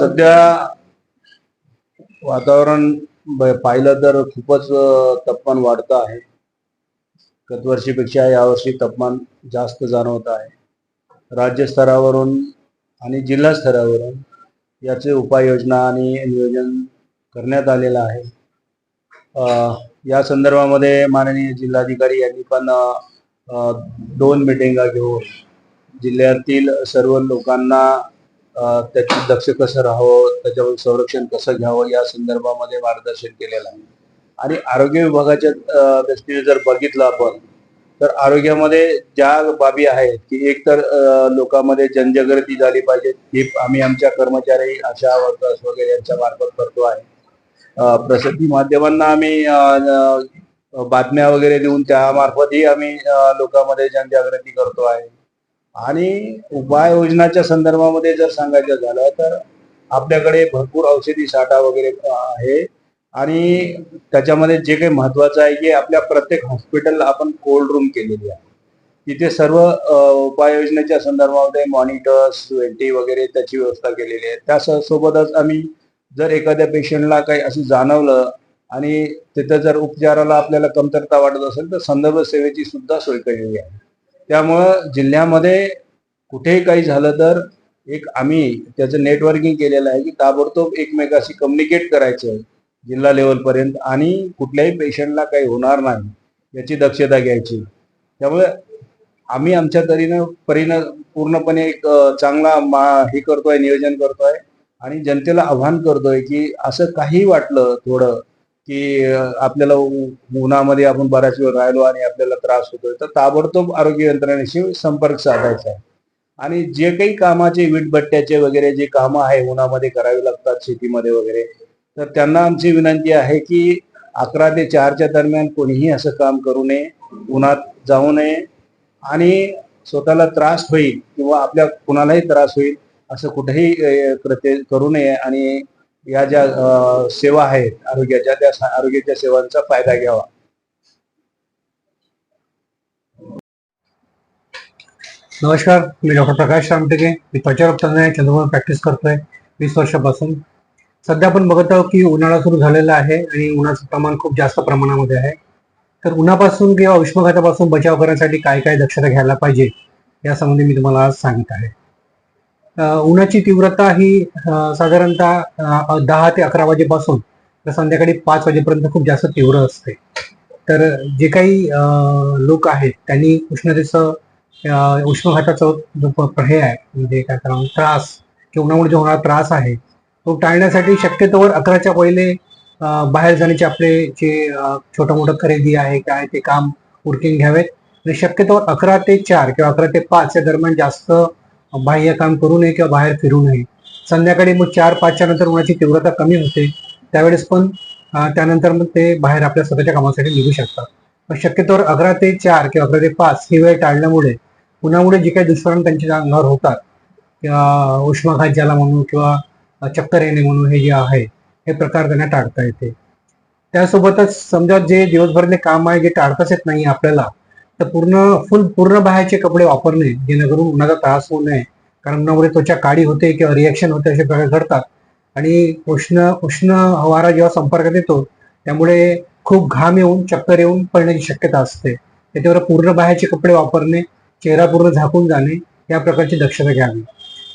सध्या वातावरण पाहिलं तर खूपच तापमान वाढतं आहे. गतवर्षीपेक्षा यावर्षी तापमान जास्त जाणवत आहे. राज्य स्तरावरून आणि जिल्हा स्तरावरून याचे उपाययोजना आणि नियोजन करण्यात आलेलं आहे. या संदर्भामध्ये माननीय जिल्हाधिकारी यांनी पण दोन मिटिंगा घेऊन जिल्ह्यातील सर्व लोकांना त्याची दक्ष कसं राहावं त्याच्यावर संरक्षण कसं घ्यावं या संदर्भामध्ये मार्गदर्शन केलेलं आहे. आणि आरोग्य विभागाच्या दृष्टीने जर बघितलं आपण तर आरोग्यामध्ये ज्या बाबी आहेत की एक तर लोकांमध्ये जनजागृती झाली पाहिजे ही आम्ही आमच्या कर्मचारी आशा वर्कर्स वगैरे यांच्या मार्फत करतो आहे. प्रसिद्धी माध्यमांना आम्ही बातम्या वगैरे देऊन त्यामार्फतही आम्ही लोकांमध्ये जनजागृती करतो आहे. आणि उपाययोजनाच्या संदर्भामध्ये जर सांगायचं झालं तर आपल्याकडे भरपूर औषधी साठा वगैरे आहे. आणि त्याच्यामध्ये जे काही महत्वाचं आहे की आपल्या प्रत्येक हॉस्पिटलला आपण कोल्ड रूम केलेली आहे. तिथे सर्व उपाययोजनेच्या संदर्भामध्ये मॉनिटर्स वेंटी वगैरे त्याची व्यवस्था केलेली आहे. त्या सोबतच आम्ही जर एखाद्या पेशंटला काही असं जाणवलं आणि तिथं जर उपचाराला आपल्याला कमतरता वाटत असेल तर संदर्भ सेवेची सुद्धा सोय केलेली आहे. त्यामुळं जिल्ह्यामध्ये कुठेही काही झालं तर एक आम्ही त्याचं नेटवर्किंग केलेलं आहे की ताबडतोब एकमेकाशी कम्युनिकेट करायचं आहे जिल्हा लेवलपर्यंत आणि कुठल्याही पेशंटला काही होणार नाही याची दक्षता घ्यायची. त्यामुळे आम्ही आमच्या तरीनं परीनं पूर्णपणे एक चांगला मा हे करतोय नियोजन करतोय आणि जनतेला आव्हान करतोय की असं काही वाटलं थोडं की आपल्याला उन्हामध्ये आपण बऱ्याच वेळ राहिलो आणि आपल्याला त्रास होतोय तर ताबडतोब आरोग्य यंत्रणेशी संपर्क साधायचा. आहे आणि जे काही कामाचे वीटभट्ट्याचे वगैरे जे कामं आहे उन्हामध्ये करावी लागतात शेतीमध्ये वगैरे तर त्यांना आमची विनंती आहे की अकरा ते चारच्या दरम्यान कोणीही असं काम करू नये उन्हात जाऊ नये आणि स्वतःला त्रास होईल किंवा आपल्या कुणालाही त्रास होईल असं कुठेही कृत्य करू नये आणि या ज्या सेवा आहेत आरोग्याच्या त्या आरोग्याच्या सेवांचा फायदा घ्यावा. नमस्कार मी डॉक्टर प्रकाश रामटेके. मी त्वचारोग तज्ञ चंद्रपूर प्रॅक्टिस करतोय. वीस वर्षापासून. सध्या आपण बघत आहोत की उन्हाळा सुरू झालेला आहे आणि उन्हाचं प्रमाण खूप जास्त प्रमाणामध्ये आहे. तर उन्हापासून किंवा उष्माघातापासून बचाव करण्यासाठी काय काय दक्षता घ्यायला पाहिजे? यासंबंधी मी तुम्हाला आज सांगत आहे. उन्हाची तीव्रता ही साधारणतः दहा ते अकरा वाजेपासून तर संध्याकाळी पाच वाजेपर्यंत खूप जास्त तीव्र असते. तर जे काही लोक आहेत त्यांनी उष्णतेचं अं, जो हे आहे म्हणजे काय करा त्रास किंवा उन्हामुळे जो होणारा त्रास आहे तो टाळण्यासाठी शक्यतोवर अकराच्या पहिले बाहेर जाण्याचे आपले जे छोटं मोठं खरेदी आहे काय ते काम उरकून घ्यावेत. आणि शक्यतोवर अकरा ते चार किंवा अकरा ते पाच या दरम्यान जास्त बाह्य काम करू नये किंवा बाहेर फिरू नये. संध्याकाळी मग चार पाचच्या नंतर उन्हाची तीव्रता कमी होते. त्यावेळेस पण त्यानंतर मग ते बाहेर आपल्या स्वतःच्या कामासाठी निघू शकतात. पण शक्यतोवर अकरा ते चार किंवा अकरा ते पाच ही वेळ टाळल्यामुळे उन्हामुळे जे काही दुष्परिणाम त्यांच्या अंगावर होतात किंवा उष्माघात ज्याला म्हणू किंवा चक्कर येणे म्हणून हे जे आहे हे प्रकार त्यांना टाळता येते. त्यासोबतच समजा जे दिवसभरातले काम आहे जे टाळताच येत नाही आपल्याला तर पूर्ण फुल पूर्ण बाहेरचे कपडे वापरणे जेणेकरून उन्हाचा त्रास होऊ नये. कारण उन्हामुळे त्वचा काळी होते किंवा रिॲक्शन होते असे प्रकार घडतात. आणि उष्ण उष्ण हवारा जेव्हा संपर्कात येतो त्यामुळे खूप घाम येऊन चक्कर येऊन पडण्याची शक्यता असते. त्याच्यावर पूर्ण बाहेरचे कपडे वापरणे चेहरा पूर्ण झाकून जाणे या प्रकारची दक्षता घ्यावी.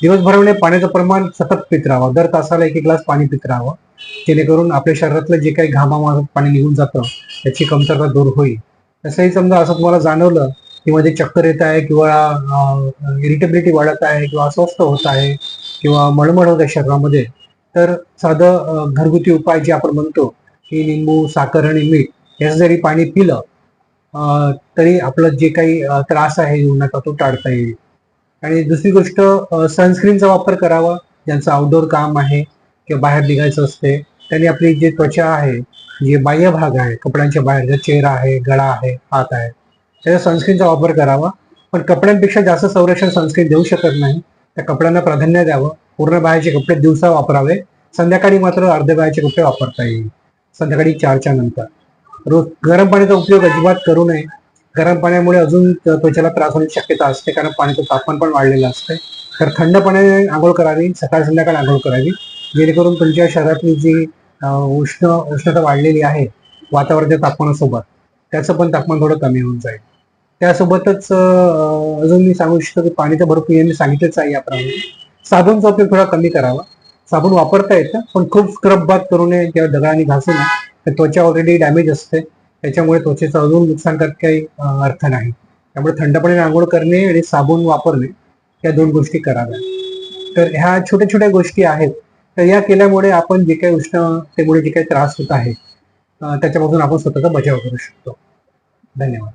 दिवसभरामध्ये पाण्याचं प्रमाण सतत पित राहावं. दर तासाला एक एक ग्लास पाणी पित राहावं. जेणेकरून आपल्या शरीरातलं जे काही घामामार्फत पाणी निघून जातं त्याची कमतरता दूर होईल. तसंही समजा असं तुम्हाला जाणवलं की मध्ये चक्कर येत आहे किंवा इरिटेबिलिटी वाढत आहे किंवा अस्वस्थ होत आहे किंवा मळमळ होत आहे शरीरामध्ये तर साधं घरगुती उपाय जे आपण म्हणतो की लिंबू साखर आणि मीठ याचं जरी पाणी पिलं तरी आपलं जे काही त्रास आहे उन्हाचा तो टाळता येईल. आणि दुसरी गोष्ट सनस्क्रीनचा वापर करावा ज्यांचं आउटडोअर काम आहे किंवा बाहेर निघायचं असते त्यांनी आपली जी त्वचा आहे जे बाह्य भाग आहे कपड्यांच्या बाहेर जे चेहरा आहे गळा आहे हात आहे त्याचा सनस्क्रीनचा वापर करावा. पण कपड्यांपेक्षा जास्त संरक्षण सनस्क्रीन देऊ शकत नाही. त्या कपड्यांना प्राधान्य द्यावं. पूर्ण बाहेरचे कपडे दिवसा वापरावे. संध्याकाळी मात्र अर्धे बाहेरचे कपडे वापरता येईल. संध्याकाळी चारच्या नंतर. रोज गरम पाण्याचा उपयोग अजिबात करू नये. गरम पाण्यामुळे अजून त्वचेला त्रास होण्याची शक्यता असते. कारण पाण्याचं तापमान पण वाढलेलं असते. तर थंड पाण्याने आंघोळ करावी. सकाळ संध्याकाळ आंघोळ करावी. जेणेकरून तुमच्या शरीरातली जी उष्ण उष्णता वाढलेली आहे वातावरणाच्या तापमानासोबत. त्याचं पण तापमान थोडं कमी होऊन जाईल. त्यासोबतच अजून मी सांगू इच्छितो की पाणी तर भरपूर यांनी सांगितलंच आहे याप्रमाणे. साबणचा उपयोग थोडा कमी करावा. साबण वापरता येतं पण खूप स्क्रब बात करू नये किंवा दगडाने घासू नये तर त्वचा ऑलरेडी डॅमेज असते. त्याच्यामुळे त्वचेचं अजून नुकसान करत काही अर्थ नाही. त्यामुळे थंडपणे रांगोळ आंघोळ करणे आणि साबण वापरणे या दोन गोष्टी कराव्या तर ह्या छोट्या छोट्या गोष्टी आहेत. तर या केल्यामुळे आपण जे काही उष्णतेमुळे जे काही त्रास होत आहे त्याच्यापासून आपण स्वतःचा बचाव करू शकतो. धन्यवाद.